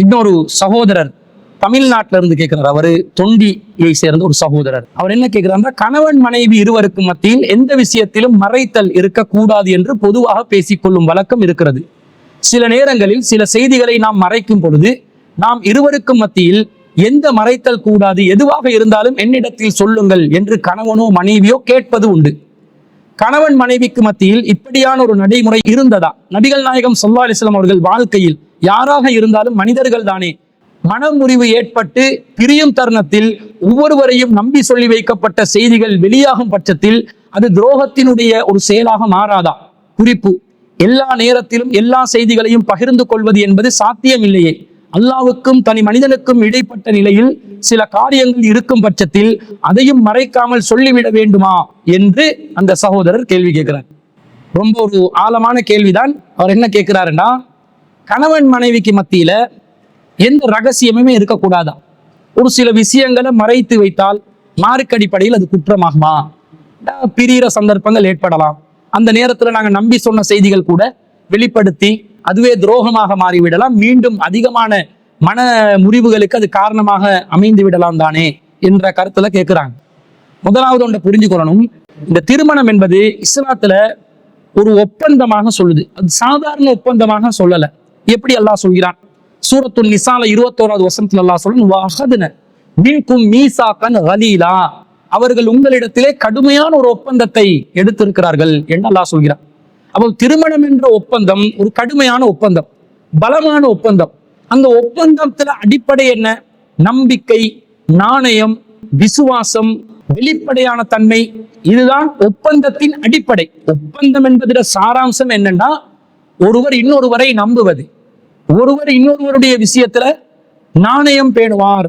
இன்னொரு சகோதரர் தமிழ்நாட்டில இருந்து கேட்கிறார். அவரு தொண்டியை சேர்ந்த ஒரு சகோதரர். அவர் என்ன கேட்கிறார் கணவன் மனைவி இருவருக்கும் மத்தியில் எந்த விஷயத்திலும் மறைத்தல் இருக்கக்கூடாது என்று பொதுவாக பேசிக்கொள்ளும் வழக்கம் இருக்கிறது. சில நேரங்களில் சில செய்திகளை நாம் மறைக்கும் பொழுது நாம் இருவருக்கும் மத்தியில் எந்த மறைத்தல் கூடாது எதுவாக இருந்தாலும் என்னிடத்தில் சொல்லுங்கள் என்று கணவனோ மனைவியோ கேட்பது உண்டு. கணவன் மனைவிக்கு மத்தியில் இப்படியான ஒரு நடைமுறை இருந்ததா? நபிகள் நாயகம் சொல்லா அலிஸ்லாம் அவர்கள் வாழ்க்கையில் யாராக இருந்தாலும் மனிதர்கள் தானே. மனமுறிவு ஏற்பட்டு பிரியும் தருணத்தில் ஒவ்வொருவரையும் நம்பி சொல்லி வைக்கப்பட்ட செய்திகள் வெளியாகும் பட்சத்தில் அது துரோகத்தினுடைய ஒரு செயலாக மாறாதா? குறிப்பு எல்லா நேரத்திலும் எல்லா செய்திகளையும் பகிர்ந்து கொள்வது என்பது சாத்தியமில்லையே. அல்லாவுக்கும் தனி மனிதனுக்கும் இடைப்பட்ட நிலையில் சில காரியங்கள் இருக்கும் பட்சத்தில் அதையும் மறைக்காமல் சொல்லிவிட வேண்டுமா என்று அந்த சகோதரர் கேள்வி கேட்கிறார். ரொம்ப ஒரு ஆழமான கேள்விதான். அவர் என்ன கேட்கிறாருன்னா கணவன் மனைவிக்கு மத்தியில எந்த ரகசியமுமே இருக்கக்கூடாதா? ஒரு சில விஷயங்களை மறைத்து வைத்தால் மார்க் அடிப்படையில் அது குற்றமாகுமா? பிரிகிற பிரியிற சந்தர்ப்பங்கள் ஏற்படலாம். அந்த நேரத்தில் நாங்கள் நம்பி சொன்ன செய்திகள் கூட வெளிப்படுத்தி அதுவே துரோகமாக மாறிவிடலாம். மீண்டும் அதிகமான மன முறிவுகளுக்கு அது காரணமாக அமைந்து விடலாம் தானே என்ற கருத்துல கேட்கிறாங்க முதலாவது ஒன்றை புரிஞ்சுக்கொள்ளணும். இந்த திருமணம் என்பது இஸ்லாத்துல ஒரு ஒப்பந்தமாக சொல்லுது. அது சாதாரண ஒப்பந்தமாக சொல்லலை. எப்படி அல்லாஹ் சொல்கிறான்? சூரத்துல் நிசால இருபத்தோராவது வசனத்தில் அல்லாஹ் சொல்லும் வஹதுன மின்கும் மீசாக்கன் கலீலா. அவர்கள் உங்களிடத்திலே கடுமையான ஒரு ஒப்பந்தத்தை எடுத்திருக்கிறார்கள் என்று அல்லாஹ் சொல்கிறான். அப்போ திருமணம் என்ற ஒப்பந்தம் ஒரு கடுமையான ஒப்பந்தம் பலமான ஒப்பந்தம். அந்த ஒப்பந்தத்துல அடிப்படை என்ன? நம்பிக்கை நாணயம் விசுவாசம் வெளிப்படையான தன்மை. இதுதான் ஒப்பந்தத்தின் அடிப்படை. ஒப்பந்தம் என்பதிட சாராம்சம் என்னன்னா ஒருவர் இன்னொருவரை நம்புவது. ஒருவர் இன்னொருவருடைய விஷயத்துல நாணயம் பேணுவார்.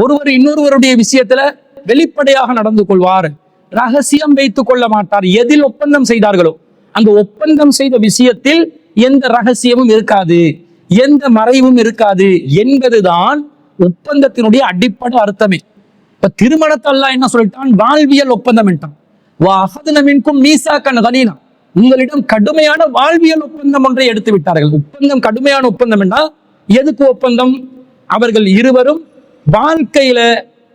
ஒருவர் இன்னொருவருடைய விஷயத்துல வெளிப்படையாக நடந்து கொள்வார். ரகசியம் வைத்துக் கொள்ள மாட்டார். எதில் ஒப்பந்தம் செய்தார்களோ அந்த ஒப்பந்தம் செய்த விஷயத்தில் எந்த ரகசியமும் இருக்காது. எந்த மறைவும் இருக்காது என்பதுதான் ஒப்பந்தத்தினுடைய அடிப்படை அர்த்தமே. இப்ப திருமணத்தல்லா என்ன சொல்லிட்டான்? வாழ்வியல் ஒப்பந்தம் என்றான். வாஹதுன மின்கும் மீசாக்கன் கலீனா உங்களிடம் கடுமையான வாழ்வியல் ஒப்பந்தம் ஒன்றை எடுத்து விட்டார்கள். ஒப்பந்தம் கடுமையான ஒப்பந்தம் என்றால் எதுக்கு ஒப்பந்தம்? அவர்கள் இருவரும் வாழ்க்கையில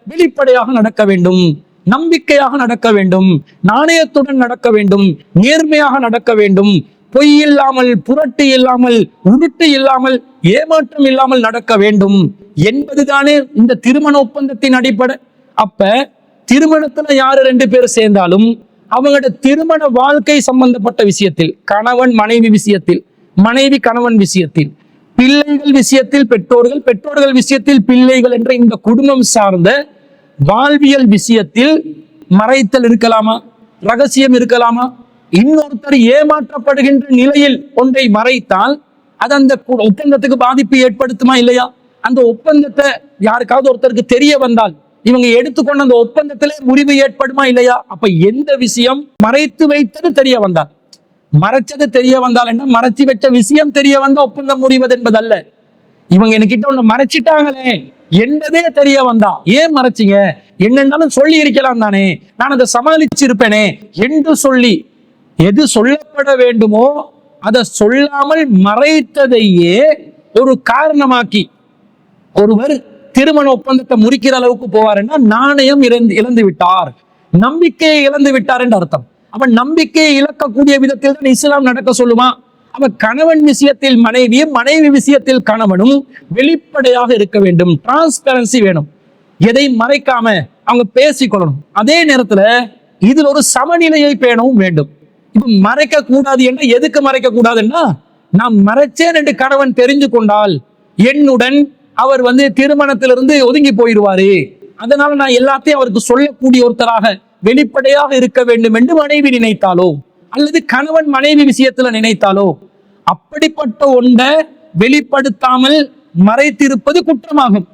வெளிப்படையாக நடக்க வேண்டும் நம்பிக்கையாக நடக்க வேண்டும் நாணயத்துடன் நடக்க வேண்டும் நேர்மையாக நடக்க வேண்டும் பொய் இல்லாமல் புரட்டு இல்லாமல் உருட்டு இல்லாமல் ஏமாற்றம் இல்லாமல் நடக்க வேண்டும் என்பதுதானே இந்த திருமண ஒப்பந்தத்தின் அடிப்படை. அப்ப திருமணத்துல யாரு ரெண்டு பேர் சேர்ந்தாலும் அவங்களோட திருமண வாழ்க்கை சம்பந்தப்பட்ட விஷயத்தில் கணவன் மனைவி விஷயத்தில் மனைவி கணவன் விஷயத்தில் பிள்ளைகள் விஷயத்தில் பெற்றோர்கள் பெற்றோர்கள் விஷயத்தில் பிள்ளைகள் என்ற இந்த குடும்பம் சார்ந்த வாழ்வியல் விஷயத்தில் மறைத்தல் இருக்கலாமா? ரகசியம் இருக்கலாமா? இன்னொருத்தர் ஏமாற்றப்படுகின்ற நிலையில் ஒன்றை மறைத்தால் அது அந்த கு- ஒப்பந்தத்துக்கு பாதிப்பு ஏற்படுத்துமா இல்லையா? அந்த ஒப்பந்தத்தை யாருக்காவது ஒருத்தருக்கு தெரிய வந்தால் இவங்க எடுத்துக்கொண்ட அந்த ஒப்பந்தத்திலே முறிவு ஏற்படுமா இல்லையா? அப்ப எந்த விஷயம் மறைத்து வைத்தது தெரிய வந்தால்? மறைச்சது தெரிய வந்தால் என்ன? மறைச்சு வச்ச விஷயம் தெரிய வந்த ஒப்பந்தம் முறிவது என்பதல்ல. இவங்க என்கிட்ட ஒண்ணு மறைச்சிட்டாங்களே என்னதே தெரிய வந்தா. ஏன் மறைச்சிங்க? என்னன்னாலும் சொல்லி இருக்கலாம் தானே. நான் அதை சமாளிச்சிருப்பேனே என்று சொல்லி எது சொல்லப்பட வேண்டுமோ அதை சொல்லாமல் மறைத்ததையே ஒரு காரணமாக்கி ஒருவர் திருமண ஒப்பந்தத்தை முறிக்கிற அளவுக்கு போவாருன்னா நாணயம் இழந்து இழந்து விட்டார். நம்பிக்கையை இழந்து விட்டார் என்று அர்த்தம். அப்ப நம்பிக்கையை இழக்கக்கூடிய விதத்தில் தான் இஸ்லாம் நடக்க சொல்லுமா? அப்ப கணவன் விஷயத்தில் மனைவியும் மனைவி விஷயத்தில் கணவனும் வெளிப்படையாக இருக்க வேண்டும். டிரான்ஸ்பரன்சி வேணும். எதை மறைக்காம அவங்க பேசிக்கொள்ளணும். அதே நேரத்துல இதில் ஒரு சமநிலையை பேணவும் வேண்டும். இப்ப மறைக்க கூடாது என்ன? எதுக்கு மறைக்க கூடாதுன்னா நான் மறைச்சேன் என்று கணவன் தெரிஞ்சு கொண்டால் என்னுடன் அவர் வந்து திருமணத்திலிருந்து ஒதுங்கி போயிடுவாரு. அதனால நான் எல்லாத்தையும் அவருக்கு சொல்லக்கூடிய ஒருத்தராக வெளிப்படையாக இருக்க வேண்டும் என்று மனைவி நினைத்தாலோ அல்லது கணவன் மனைவி விஷயத்துல நினைத்தாலோ அப்படிப்பட்ட ஒன்றை வெளிப்படுத்தாமல் மறைத்திருப்பது குற்றமாகும்.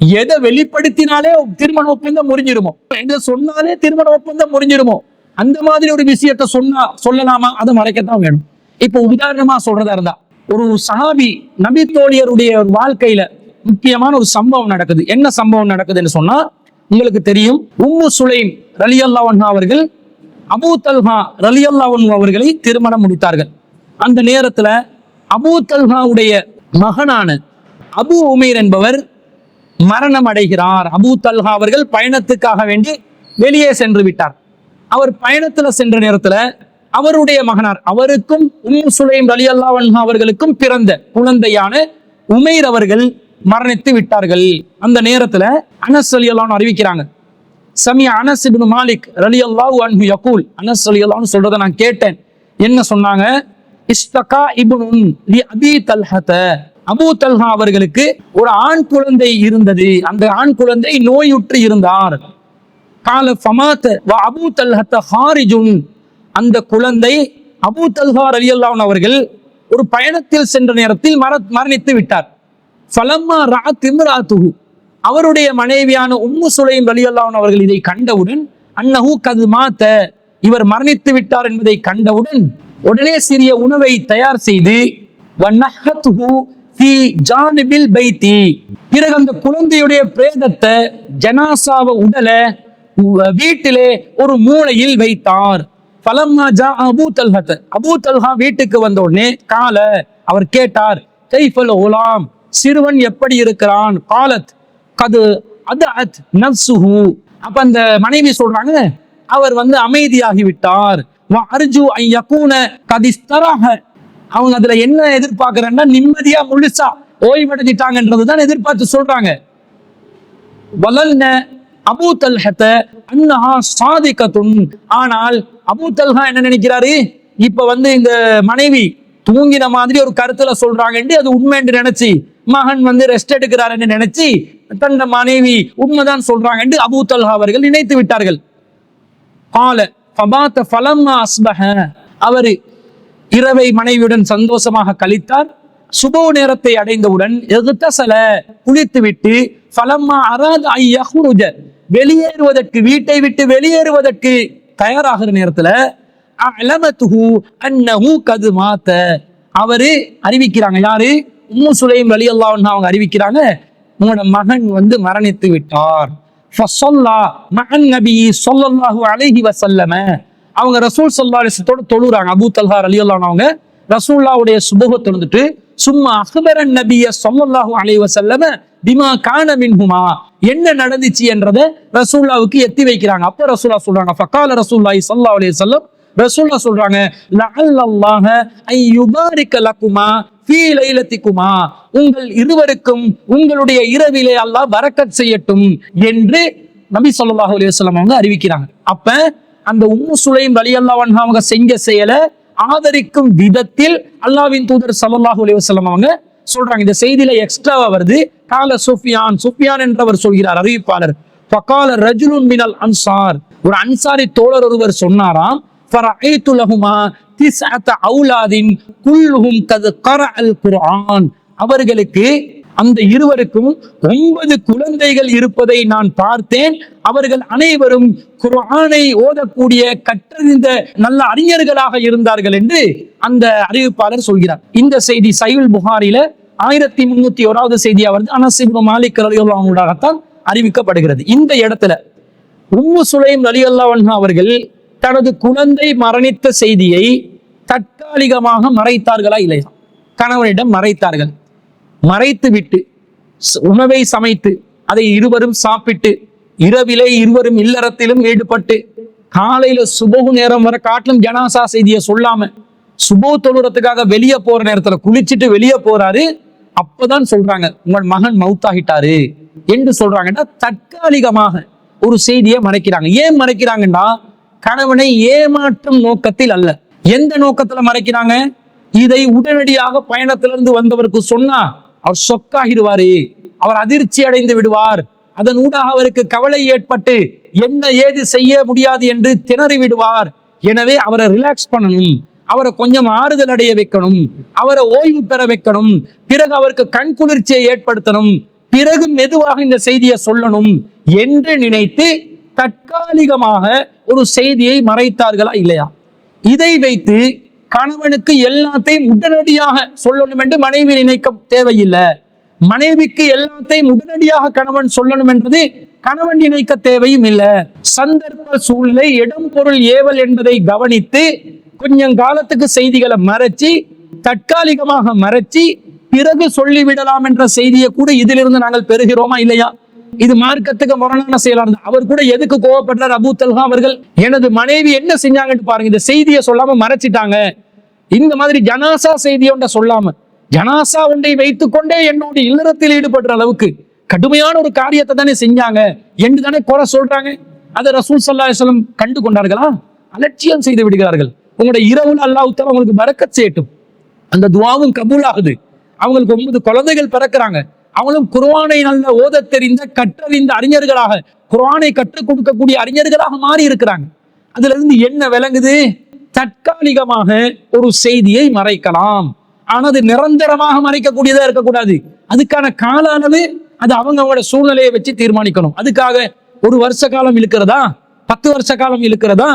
எதை வெளிப்படுத்தினாலே திருமண ஒப்பந்தம் முறிஞ்சிருமோ எதை சொன்னாலே திருமண ஒப்பந்தம் முறிஞ்சிருமோ அந்த மாதிரி ஒரு விஷயத்த சொன்னா சொல்லலாமா? அதை மறைக்கத்தான் வேணும். இப்போ உதாரணமா சொல்றதா இருந்தா ஒரு சஹாபி நபி தோழியருடைய வாழ்க்கையில முக்கியமான ஒரு சம்பவம் நடக்குது. என்ன சம்பவம் நடக்குதுன்னு சொன்னா உங்களுக்கு தெரியும் உம்மு சுலைம் ரலி அல்லாவன் அவர்கள் அபூ தல்ஹா அல்லாவன் அவர்களை திருமணம் முடித்தார்கள். அந்த நேரத்துல அபூ தல்ஹாவுடைய மகனான அபு உமேர் என்பவர் மரணம் அடைகிறார். அபூ தல்ஹா அவர்கள் பயணத்துக்காக வேண்டி வெளியே சென்று விட்டார். அவர் பயணத்துல சென்ற நேரத்துல அவருடைய மகனார் அவருக்கும் உம்மு சுலைம் ரலி அல்லாவன் அவர்களுக்கும் பிறந்த குழந்தையான உமைர் அவர்கள் மரணித்து விட்டார்கள். அந்த நேரத்துல அனஸ் அலி அல்லாஹ் அறிவிக்கிறாங்க. சமி அனஸ் இப்னு மாலிக் ரலி அல்லாஹ் அன்ஹு யகூல். அனஸ் அலி அல்லாஹ்னு சொல்றதை நான் கேட்டேன். என்ன சொன்னாங்க? இஸ்தகா இப்னு லி அபி தல்ஹத. அபு தல்ஹா அவர்களுக்கு ஒரு ஆண் குழந்தை இருந்தது. அந்த ஆண் குழந்தை நோயுற்று இருந்தார். கால ஃபமாத் வ அபு தல்ஹத்த ஹாரிஜுன். அந்த குழந்தை அபு தல்ஹா ரலியல்லாஹு அவர்கள் ஒரு பயணத்தில் சென்ற நேரத்தில் மர மரணித்து விட்டார். ஃபலம்மா ராத் துகு அவருடைய மனைவியான உம்மு சுலையும் ரலியல்லாஹு அவர்கள் இதை கண்டவுடன் அன்னஹு கது மாத்த இவர் மரணித்து விட்டார் என்பதை கண்டவுடன் உடனே சிறிய உணவை தயார் செய்து பைத்தி. பிறகு அந்த குழந்தையுடைய பிரேதத்தை ஜனாசாவ உடலை வீட்டிலே ஒரு மூலையில் வைத்தார். பலம்மா ஜா அபூ தல்ஹத் அபூ தல்ஹா வீட்டுக்கு வந்த உடனே கால அவர் கேட்டார் கைஃபல் உலாம் சிறுவன் எப்படி இருக்கிறான்? காலத் கது அதஅத் நர்சுஹு அப்ப அந்த மனைவி சொல்றாங்க அவர் வந்து அமைதியாகி விட்டார். அர்ஜு ஐ கதிஸ்தராக அவங்க அதுல என்ன எதிர்பார்க்கிறேன்னா நிம்மதியா முழுசா ஓய்வடைஞ்சிட்டாங்கன்றது தான் எதிர்பார்த்து சொல்றாங்க. வளர்ன அபு தல்ஹத்த அன்னஹா சாதிகத்துன் ஆனால் அபு தல்ஹா என்ன நினைக்கிறாரு? இப்ப வந்து இந்த மனைவி தூங்கின மாதிரி ஒரு கருத்துல சொல்றாங்கன்ட்டு அது உண்மை என்று நினைச்சு மகன் வந்து ரெஸ்ட் எடுக்கிறாருன்னு நினைச்சு தன் மனைவி உண்மைதான் சொல்றாங்க என்று அபு தல்ஹா அவர்கள் நினைத்து விட்டார்கள். கால பபாத்த ஃபலம்மா அஸ்பஹ. அவர் இரவை மனைவியுடன் சந்தோஷமாக கழித்தார். சுபோ நேரத்தை அடைந்தவுடன் எகுத்தசல குளித்துவிட்டு ஃபலம்மா அராத ஐயஹுருஜ வெளியேறுவதற்கு வீட்டை விட்டு வெளியேறுவதற்கு தயாராகிற நேரத்துல அலமத்துஹு அன்னஹு கது மாத்த. அவரு அறிவிக்கிறாங்க யாரு? உம்மு சுலைம் அலி அவங்க அறிவிக்கிறாங்க உங்களோட மகன் வந்து மரணித்து விட்டார். ஃபஸல்லா மகன் நபி சொல்லல்லாஹு அழகி வசல்லம அவங்க ரசூல் சொல்லா அலைஹி தொழுறாங்க. அபு தல்ஹார் அலி ரலியல்லாஹு அவங்க ரசூல்லாவுடைய சுபஹ தொழுந்துட்டு சும்மா அக்பரன் நபிய சொல்லல்லாஹு அலைஹி வசல்லம பிமா கான மின்ஹுமா? என்ன நடந்துச்சு என்றதை ரசூல்லாவுக்கு எத்தி வைக்கிறாங்க. அப்ப ரசூல்லா சொல்றாங்க ஃபக்கால ரசூலுல்லாஹி ஸல்லல்லாஹு அலைஹி சொல்லம் ரசூல்லா சொல்றாங்க லஅல்லல்லாஹ ஐ யுபாரிக லக்குமா ஃபீ லைலத்திக்குமா உங்கள் இருவருக்கும் உங்களுடைய இரவிலே அல்லாஹ் பரக்கத் செய்யட்டும் என்று நபி ஸல்லல்லாஹு அலைஹி வஸல்லம் அவங்க அறிவிக்கிறாங்க. அப்ப அந்த உம்மு சுலைம் ரலியல்லாஹு அன்ஹா அவங்க செஞ்ச செயலை ஆதரிக்கும் விதத்தில் அல்லாஹ்வின் தூதர் ஸல்லல்லாஹு அலைஹி வஸல்லம் அவங்க சொல்றாங்க. இந்த செய்தியில எக்ஸ்ட்ராவா வருது. கால சுஃபியான் சுஃபியான் என்றவர் சொல்கிறார் அறிவிப்பாளர். ஃபகால ரஜுலுன் மினல் அன்சார். ஒரு அன்சாரி தோழர் ஒருவர் சொன்னாராம் அவர்களுக்கு அந்த இருவருக்கும் ஒன்பது குழந்தைகள் இருப்பதை நான் பார்த்தேன். அவர்கள் அனைவரும் குரானை ஓதக்கூடிய கற்றறிந்த நல்ல அறிஞர்களாக இருந்தார்கள் என்று அந்த அறிவிப்பாளர் சொல்கிறார். இந்த செய்தி சைவில் புகாரில ஆயிரத்தி முன்னூத்தி ஓராவது செய்தியா வருது. அனசிபு மாலிக் ரலியுல்லாவுடாகத்தான் அறிவிக்கப்படுகிறது. இந்த இடத்துல உம்மு சுலைம் ரலியுல்லா அவர்கள் தனது குழந்தை மரணித்த செய்தியை தற்காலிகமாக மறைத்தார்களா இல்லையா? கணவனிடம் மறைத்தார்கள். மறைத்து விட்டு உணவை சமைத்து அதை இருவரும் சாப்பிட்டு இரவிலே இருவரும் இல்லறத்திலும் ஈடுபட்டு காலையில சுபகு நேரம் வர காட்டிலும் ஜனாசா செய்தியை சொல்லாம சுபோ தொழுறதுக்காக வெளியே போற நேரத்துல குளிச்சுட்டு வெளியே போறாரு. அப்பதான் சொல்றாங்க உங்கள் மகன் மவுத்தாகிட்டாரு என்று சொல்றாங்கன்னா தற்காலிகமாக ஒரு செய்தியை மறைக்கிறாங்க. ஏன் மறைக்கிறாங்கன்னா கணவனை ஏமாற்றும் நோக்கத்தில் அல்ல. எந்த நோக்கத்துல மறைக்கிறாங்க? இதை உடனடியாக பயணத்திலிருந்து வந்தவருக்கு சொன்னா அவர் சொக்காகிடுவாரு. அவர் அதிர்ச்சி அடைந்து விடுவார். அதன் ஊடாக அவருக்கு கவலை ஏற்பட்டு என்ன ஏது செய்ய முடியாது என்று திணறி விடுவார். எனவே அவரை ரிலாக்ஸ் பண்ணணும். அவரை கொஞ்சம் ஆறுதல் அடைய வைக்கணும். அவரை ஓய்வு பெற வைக்கணும். பிறகு அவருக்கு கண் குளிர்ச்சியை ஏற்படுத்தணும். பிறகு மெதுவாக இந்த செய்தியை சொல்லணும் என்று நினைத்து தற்காலிகமாக ஒரு செய்தியை மறைத்தார்களா இல்லையா? இதை வைத்து கணவனுக்கு எல்லாத்தையும் உடனடியாக சொல்லணும் என்று மனைவி நினைக்க தேவையில்லை. மனைவிக்கு எல்லாத்தையும் உடனடியாக கணவன் சொல்லணும் என்பது கணவன் நினைக்க தேவையும் இல்லை. சந்தர்ப்ப சூழ்நிலை இடம் பொருள் ஏவல் என்பதை கவனித்து கொஞ்சம் காலத்துக்கு செய்திகளை மறைச்சி தற்காலிகமாக மறைச்சி பிறகு சொல்லிவிடலாம் என்ற செய்தியை கூட இதிலிருந்து நாங்கள் பெறுகிறோமா இல்லையா? இது மார்க்கத்துக்கு முரணான செயலா இருந்தது. அவர் கூட எதுக்கு கோவப்படுறார்? அபு தல்ஹா அவர்கள் எனது மனைவி என்ன செஞ்சாங்கன்னு பாருங்க. இந்த செய்தியை சொல்லாம மறைச்சிட்டாங்க. இந்த மாதிரி ஜனாசா செய்தி ஒன்றை சொல்லாம ஜனாசா ஒன்றை வைத்துக்கொண்டே என்னோட இல்லறத்தில் ஈடுபடுற அளவுக்கு கடுமையான ஒரு காரியத்தை தானே செஞ்சாங்க. என்று தானே குறை சொல்றாங்க. அதை ரசூல் சல்லா கண்டு கொண்டார்களா? அலட்சியம் செய்து விடுகிறார்கள். உங்களுடைய இரவுல அல்லாஹ் தஆலா உங்களுக்கு பரக்கத் செய்யட்டும். அந்த துவாவும் கபூல் ஆகுது அவங்களுக்கு ஒன்பது குழந்தைகள் பிறக்கிறாங்க. அவங்களும் குர்வானை நல்ல ஓத தெரிந்த கற்றறிந்த அறிஞர்களாக குர்வானை கற்றுக் கொடுக்கக்கூடிய அறிஞர்களாக மாறி இருக்கிறாங்க அதுல இருந்து என்ன விளங்குது? தற்காலிகமாக ஒரு செய்தியை மறைக்கலாம். ஆனா அது நிரந்தரமாக மறைக்கக்கூடியதா இருக்கக்கூடாது. அதுக்கான கால அளவு அது அவங்க அவங்களோட சூழ்நிலையை வச்சு தீர்மானிக்கணும். அதுக்காக ஒரு வருஷ காலம் இழுக்கிறதா? பத்து வருஷ காலம் இழுக்கிறதா?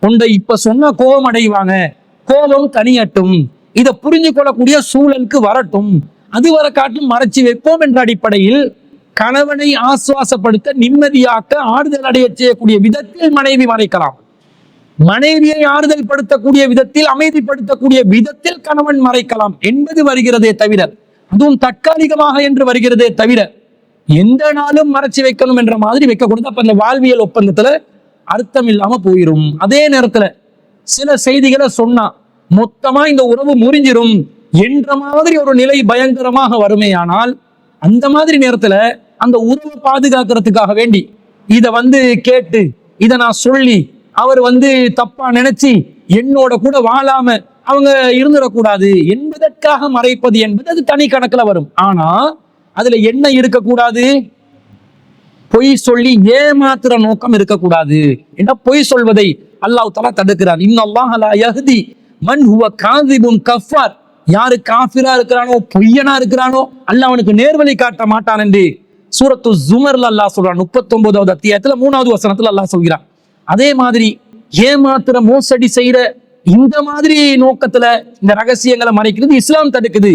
உண்டை இப்ப சொன்னா கோபம் அடைவாங்க. கோபம் தனியட்டும். இதை புரிஞ்சு கொள்ளக்கூடிய சூழலுக்கு வரட்டும். அது வர காட்டும் மறைச்சி வைப்போம் என்ற அடிப்படையில் கணவனை ஆசுவாசப்படுத்த நிம்மதியாக்க ஆறுதல் அடைய செய்யக்கூடிய விதத்தில் மனைவி மறைக்கலாம். மனைவியை ஆறுதல் படுத்தக்கூடிய விதத்தில் அமைதிப்படுத்தக்கூடிய விதத்தில் கணவன் மறைக்கலாம் என்பது வருகிறதே தவிர அதுவும் தற்காலிகமாக என்று வருகிறதே தவிர எந்த நாளும் மறைச்சி வைக்கணும் என்ற மாதிரி வைக்கக்கூடாது. அப்ப அந்த வாழ்வியல் ஒப்பந்தத்துல அர்த்தம் இல்லாம போயிரும். அதே நேரத்துல சில செய்திகளை சொன்னா மொத்தமா இந்த உறவு முறிஞ்சிரும். என்ற மாதிரி ஒரு நிலை பயங்கரமாக வருமேயானால் அந்த மாதிரி நேரத்துல அந்த உறவை பாதுகாக்கிறதுக்காக வேண்டி இத வந்து கேட்டு இத நான் சொல்லி அவர் வந்து தப்பா நினைச்சு என்னோட கூட வாழாம அவங்க இருந்துடக்கூடாது என்பதற்காக மறைப்பது என்பது அது தனி கணக்குல வரும். ஆனா அதுல என்ன இருக்கக்கூடாது? பொய் சொல்லி ஏமாத்துற நோக்கம் இருக்கக்கூடாது. என்ன பொய் சொல்வதை அல்லாஹ் தலா தடுக்கிறான். இன்னும் அல்லாஹ் மன் ஹுவ காதிபுன் கஃபார் யாரு காஃபிரா இருக்கிறானோ பொய்யனா இருக்கிறானோ அல்ல அவனுக்கு நேர்வழி காட்ட மாட்டான் என்று சூரத்து ஜுமர்ல அல்லா சொல்றான். முப்பத்தி ஒன்பதாவது அத்தியாயத்துல மூணாவது வசனத்துல அல்லாஹ் சொல்கிறான். அதே மாதிரி ஏமாத்துற மோசடி செய்யற இந்த மாதிரி நோக்கத்துல இந்த ரகசியங்களை மறைக்கிறது இஸ்லாம் தடுக்குது.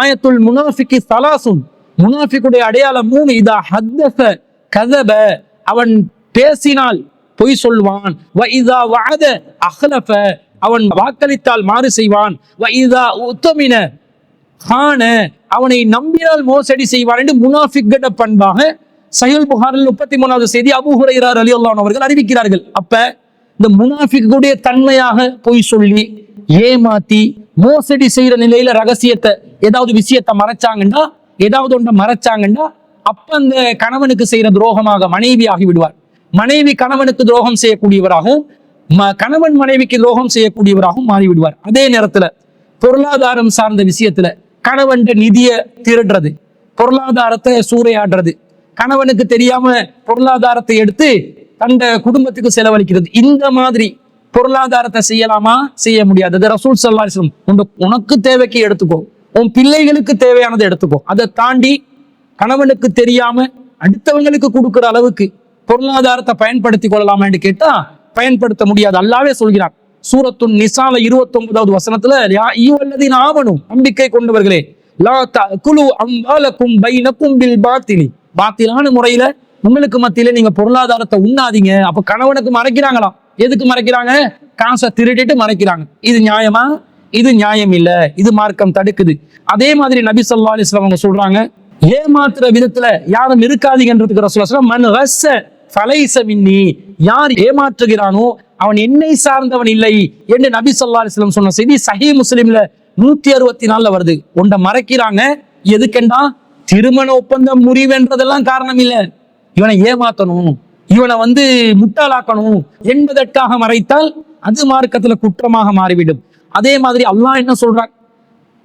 ஆயத்துல் முனாஃபிக்கு சலாசுன். முனாஃபிக்குடைய அடையாளம் மூணு. இதா ஹத்தஸ கதப. அவன் பேசினால் பொய் சொல்வான். வ இதா வஅத அஹ்லஃப. அவன் வாக்களித்தால் மாறு செய்வான். உத்தமின காண அவனை நம்பினால் மோசடி செய்வான் என்று முனாஃபிக்கட பண்பாக சஹீல் புகாரில் முப்பத்தி மூணாவது செய்தி அபூ அலி அல்லான் அவர்கள் அறிவிக்கிறார்கள். அப்ப இந்த முனாஃபிக்குடைய தன்மையாக பொய் சொல்லி ஏமாத்தி மோசடி செய்யற நிலையில ரகசியத்தை ஏதாவது விஷயத்தை மறைச்சாங்கன்னா ஏதாவது ஒன்றை மறைச்சாங்கன்னா அப்ப அந்த கணவனுக்கு செய்யற துரோகமாக மனைவி ஆகிவிடுவார் மனைவி கணவனுக்கு துரோகம் செய்யக்கூடியவராகவும் கணவன் மனைவிக்கு துரோகம் செய்யக்கூடியவராகவும் மாறிவிடுவார். அதே நேரத்துல பொருளாதாரம் சார்ந்த விஷயத்துல கணவன் நிதியை திருடுறது பொருளாதாரத்தை சூறையாடுறது கணவனுக்கு தெரியாம பொருளாதாரத்தை எடுத்து தந்த குடும்பத்துக்கு செலவழிக்கிறது. இந்த மாதிரி பொருளாதாரத்தை செய்யலாமா? செய்ய முடியாது. ரசூல் சல்லாஸ்லம் உனக்கு தேவைக்கு எடுத்துக்கோ. உன் பிள்ளைகளுக்கு தேவையானதை எடுத்துக்கோ. அதை தாண்டி கணவனுக்கு தெரியாம அடுத்தவங்களுக்கு கொடுக்குற அளவுக்கு பொருளாதாரத்தை பயன்படுத்தி கொள்ளலாமான்னு கேட்டா பயன்படுத்த முடியாது. அல்லாவே சொல்கிறான். சூரத்துன் நிசால இருபத்தி ஒன்பதாவது வசனத்துல யா ஈவல்லதின் ஆவணும் நம்பிக்கை கொண்டவர்களே லா குழு அம்பாலக்கும் பைனக்கும் பில் பாத்திலி. பாத்திலான முறையில உங்களுக்கு மத்தியில நீங்க பொருளாதாரத்தை உண்ணாதீங்க. அப்ப கணவனுக்கு மறைக்கிறாங்களாம். எதுக்கு மறைக்கிறாங்க? காசை திருடிட்டு மறைக்கிறாங்க. இது நியாயமா? இது நியாயம் இல்ல. இது மார்க்கம் தடுக்குது. அதே மாதிரி நபி சொல்லா அலிஸ்லாம் அவங்க சொல்றாங்க ஏமாத்துற விதத்துல யாரும் இருக்காதீங்கன்றதுக்கு ரசூலுல்லாஹி ஸல்லல்லாஹு அலைஹி மன் ஃபலைசமின்னி யார் ஏமாற்றுகிறானோ அவன் என்னை சார்ந்தவன் இல்லை என்று நபி சொல்லா அலிஸ்லம் சொன்ன செய்தி சஹி முஸ்லீம்ல நூத்தி அறுபத்தி நாலுல வருது. உன்னை மறைக்கிறாங்க. எதுக்கெண்டா? திருமண ஒப்பந்தம் முறிவென்றதெல்லாம் காரணம் இல்லை. இவனை ஏமாத்தணும். இவனை வந்து முட்டாளாக்கணும் என்பதற்காக மறைத்தால் அது மார்க்கத்துல குற்றமாக மாறிவிடும். அதே மாதிரி அல்லாஹ் என்ன சொல்றான்?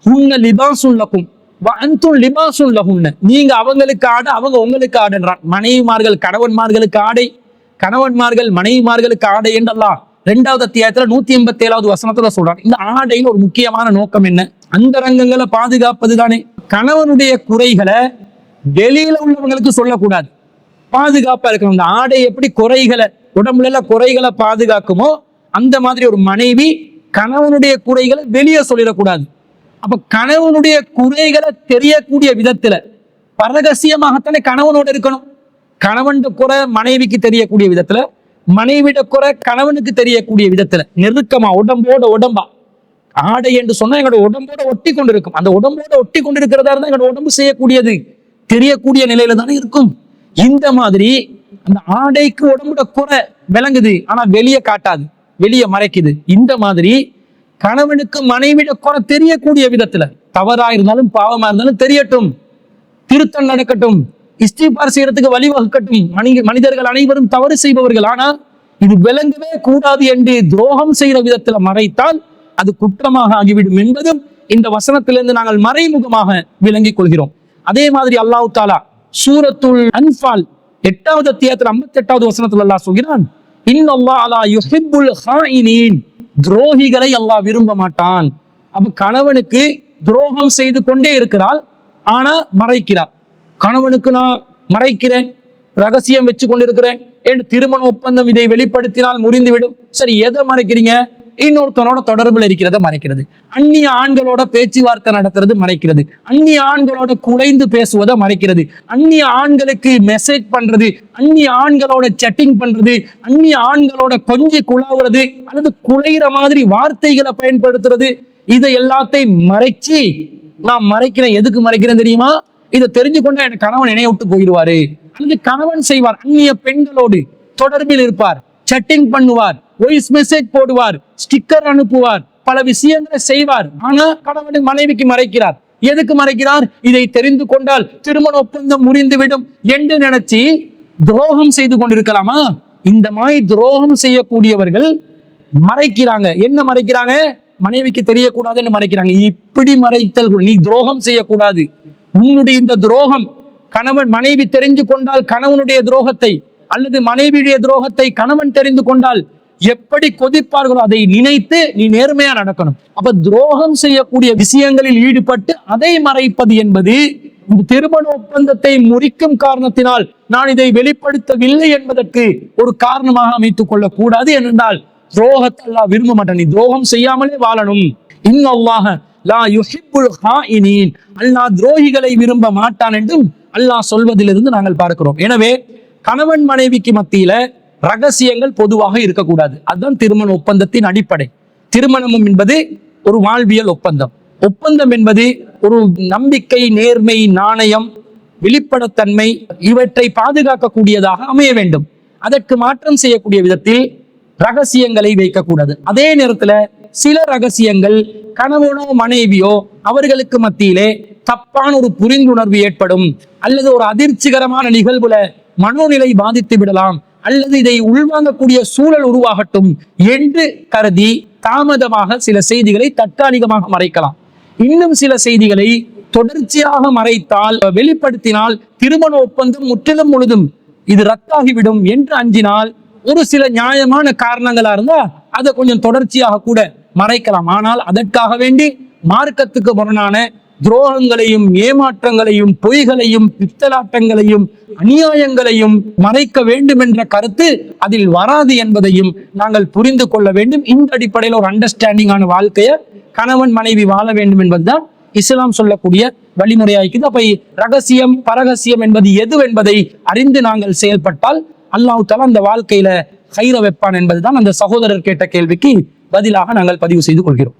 உன்ன லிபாசுல்லக்கும் அன்தும் லிபாசுன் லகுன்ன நீங்க அவங்களுக்கு ஆட அவங்க உங்களுக்கு ஆடுன்றான். மனைவிமார்கள் கணவன்மார்களுக்கு ஆடை. கணவன்மார்கள் மனைவிமார்களுக்கு ஆடை என்றெல்லாம். ரெண்டாவது அத்தியாயத்துல நூத்தி எண்பத்தி ஏழாவது வசனத்துல சொல்றான். இந்த ஆடைன்னு ஒரு முக்கியமான நோக்கம் என்ன? அந்த ரங்கங்களை பாதுகாப்பது தானே. கணவனுடைய குறைகளை வெளியில உள்ளவங்களுக்கு சொல்லக்கூடாது. பாதுகாப்பா இருக்கணும். இந்த ஆடை எப்படி குறைகளை உடம்புல எல்லாம் குறைகளை பாதுகாக்குமோ அந்த மாதிரி ஒரு மனைவி கணவனுடைய குறைகளை வெளியே சொல்லிடக்கூடாது. அப்ப கணவனுடைய குறைகளை தெரியக்கூடிய விதத்துல பரகசியமாகத்தானே கணவனோட இருக்கணும். கணவன் குறை மனைவிக்கு தெரியக்கூடிய விதத்துல மனைவிட குறை கணவனுக்கு தெரியக்கூடிய விதத்துல நெருக்கமா உடம்போட உடம்பா. ஆடை என்று சொன்னா எங்களோட உடம்போட ஒட்டி கொண்டிருக்கும். அந்த உடம்போட ஒட்டி கொண்டிருக்கிறதா இருந்தா எங்களோட உடம்பு செய்யக்கூடியது. தெரியக்கூடிய நிலையில தானே இருக்கும். இந்த மாதிரி அந்த ஆடைக்கு உடம்போட குறை விளங்குது ஆனா வெளியே காட்டாது வெளியே மறைக்குது. இந்த மாதிரி கணவனுக்கு மனைவிட குறை தெரியக்கூடிய விதத்துல. தவறா இருந்தாலும் பாவமா இருந்தாலும் தெரியட்டும். திருத்தம் நடக்கட்டும். இஸ்திபார் செய்யறதுக்கு வழிவகுக்கட்டும். மனித மனிதர்கள் அனைவரும் தவறு செய்பவர்கள். ஆனால் இது விளங்கவே கூடாது என்று துரோகம் செய்கிற விதத்துல மறைத்தால் அது குற்றமாக ஆகிவிடும் என்பதும் இந்த வசனத்திலிருந்து நாங்கள் மறைமுகமாக விளங்கிக் கொள்கிறோம். அதே மாதிரி அல்லாஹ் தாலா சூரத்துல் அன்பால் எட்டாவது அத்தியாயத்தில் ஐம்பத்தி எட்டாவது வசனத்துல அல்லாஹ் சொல்கிறான் இன்னொல்லா அலா யுஹிப்புல் ஹாயினீன். துரோகிகளை அல்லாஹ் விரும்ப மாட்டான். அப்ப கணவனுக்கு துரோகம் செய்து கொண்டே இருக்கிறாள் ஆனா மறைக்கிறார் கணவனுக்கு நான் மறைக்கிறேன் ரகசியம் வச்சு கொண்டிருக்கிறேன் என் திருமண ஒப்பந்தம் இதை வெளிப்படுத்தினால் முறிந்துவிடும். சரி எதை மறைக்கிறீங்க? இன்னொருத்தனோட தொடர்பில் இருக்கிறத மறைக்கிறது. அந்நிய ஆண்களோட பேச்சுவார்த்தை நடத்துறது மறைக்கிறது. அந்நிய ஆண்களோட குலைந்து பேசுவதை மறைக்கிறது. அந்நிய ஆண்களுக்கு மெசேஜ் பண்றது அந்நிய ஆண்களோட செட்டிங் பண்றது அந்நிய ஆண்களோட கொஞ்சி குழாவுறது அல்லது குலைகிற மாதிரி வார்த்தைகளை பயன்படுத்துறது இதை எல்லாத்தையும் மறைச்சு நான் மறைக்கிறேன். எதுக்கு மறைக்கிறேன் தெரியுமா? இதை தெரிஞ்சு கொண்டா என் கணவன் இணைய விட்டு போயிடுவாரு. அல்லது கணவன் செய்வார். அந்நிய பெண்களோடு தொடர்பில் இருப்பார். செட்டிங் பண்ணுவார். வாய்ஸ் மெசேஜ் போடுவார் ஸ்டிக்கர் அனுப்புவார் பல விஷயங்களை செய்வார். ஆனா கணவன் மனைவிக்கு மறைக்கிறார். எதுக்கு மறைக்கிறார்? இதை தெரிந்து கொண்டால் திருமண ஒப்பந்தம் முறிந்துவிடும் என்று நினைச்சு துரோகம் செய்து கொண்டிருக்கலாமா? இந்த மாதிரி துரோகம் செய்யக்கூடியவர்கள் மறைக்கிறாங்க. என்ன மறைக்கிறாங்க? மனைவிக்கு தெரியக்கூடாதுன்னு மறைக்கிறாங்க. இப்படி மறைத்தல் நீ துரோகம் செய்யக்கூடாது. உன்னுடைய இந்த துரோகம் கணவன் மனைவி தெரிந்து கொண்டால் கணவனுடைய துரோகத்தை அல்லது மனைவியுடைய துரோகத்தை கணவன் தெரிந்து கொண்டால் எப்படி கொதிப்பார்களோ அதை நினைத்து நீ நேர்மையா நடக்கணும். அப்ப துரோகம் செய்யக்கூடிய விஷயங்களில் ஈடுபட்டு அதை மறைப்பது என்பது இந்த திருமண ஒப்பந்தத்தை முறிக்கும் காரணத்தினால் நான் இதை வெளிப்படுத்தவில்லை என்பதற்கு ஒரு காரணமாக அமைத்துக் கொள்ளக்கூடாது என்றால் துரோகத்தை விரும்ப மாட்டேன். நீ துரோகம் செய்யாமலே வாழணும். இன்னொல்லாக லா யுஹிப்புல் ஹாயினீன். அல்லாஹ் துரோகிகளை விரும்ப மாட்டான் என்றும் அல்லாஹ் சொல்வதிலிருந்து நாங்கள் பார்க்கிறோம். எனவே கணவன் மனைவிக்கு மத்தியில ரகசியங்கள் பொதுவாக இருக்கக்கூடாது. அதுதான் திருமண ஒப்பந்தத்தின் அடிப்படை. திருமணமும் என்பது ஒரு வாழ்வியல் ஒப்பந்தம். ஒப்பந்தம் என்பது ஒரு நம்பிக்கை நேர்மை நாணயம் வெளிப்படத்தன்மை இவற்றை பாதுகாக்கக்கூடியதாக அமைய வேண்டும். அதற்கு மாற்றம் செய்யக்கூடிய விதத்தில் ரகசியங்களை வைக்கக்கூடாது. அதே நேரத்துல சில ரகசியங்கள் கணவனோ மனைவியோ அவர்களுக்கு மத்தியிலே தப்பான ஒரு புரிந்துணர்வு ஏற்படும் அல்லது ஒரு அதிர்ச்சிகரமான நிகழ்வுல மனோநிலை பாதித்து விடலாம். அல்லது இதை உள்வாங்கக்கூடிய சூழல் உருவாகட்டும் என்று கருதி தாமதமாக சில செய்திகளை தற்காலிகமாக மறைக்கலாம். இன்னும் சில செய்திகளை தொடர்ச்சியாக மறைத்தால் வெளிப்படுத்தினால் திருமண ஒப்பந்தம் முற்றிலும் முழுதும் இது ரத்தாகிவிடும் என்று அஞ்சினால் ஒரு சில நியாயமான காரணங்களா இருந்தா அதை கொஞ்சம் தொடர்ச்சியாக கூட மறைக்கலாம். ஆனால் அதற்காக வேண்டி மார்க்கத்துக்கு முரணான துரோகங்களையும் ஏமாற்றங்களையும் பொய்களையும் பித்தலாட்டங்களையும் அநியாயங்களையும் மறைக்க வேண்டும் என்ற கருத்து அதில் வராது என்பதையும் நாங்கள் புரிந்து கொள்ள வேண்டும். இந்த அடிப்படையில் ஒரு அண்டர்ஸ்டாண்டிங்கான வாழ்க்கையை கணவன் மனைவி வாழ வேண்டும் என்பதுதான் இஸ்லாம் சொல்லக்கூடிய வழிமுறையாய்க்குது அப்ப ரகசியம் பரகசியம் என்பது எது என்பதை அறிந்து நாங்கள் செயல்பட்டால் அல்லாஹு தலா அந்த வாழ்க்கையில கைர வைப்பான் என்பதுதான் அந்த சகோதரர் கேட்ட கேள்விக்கு பதிலாக நாங்கள் பதிவு செய்து கொள்கிறோம்.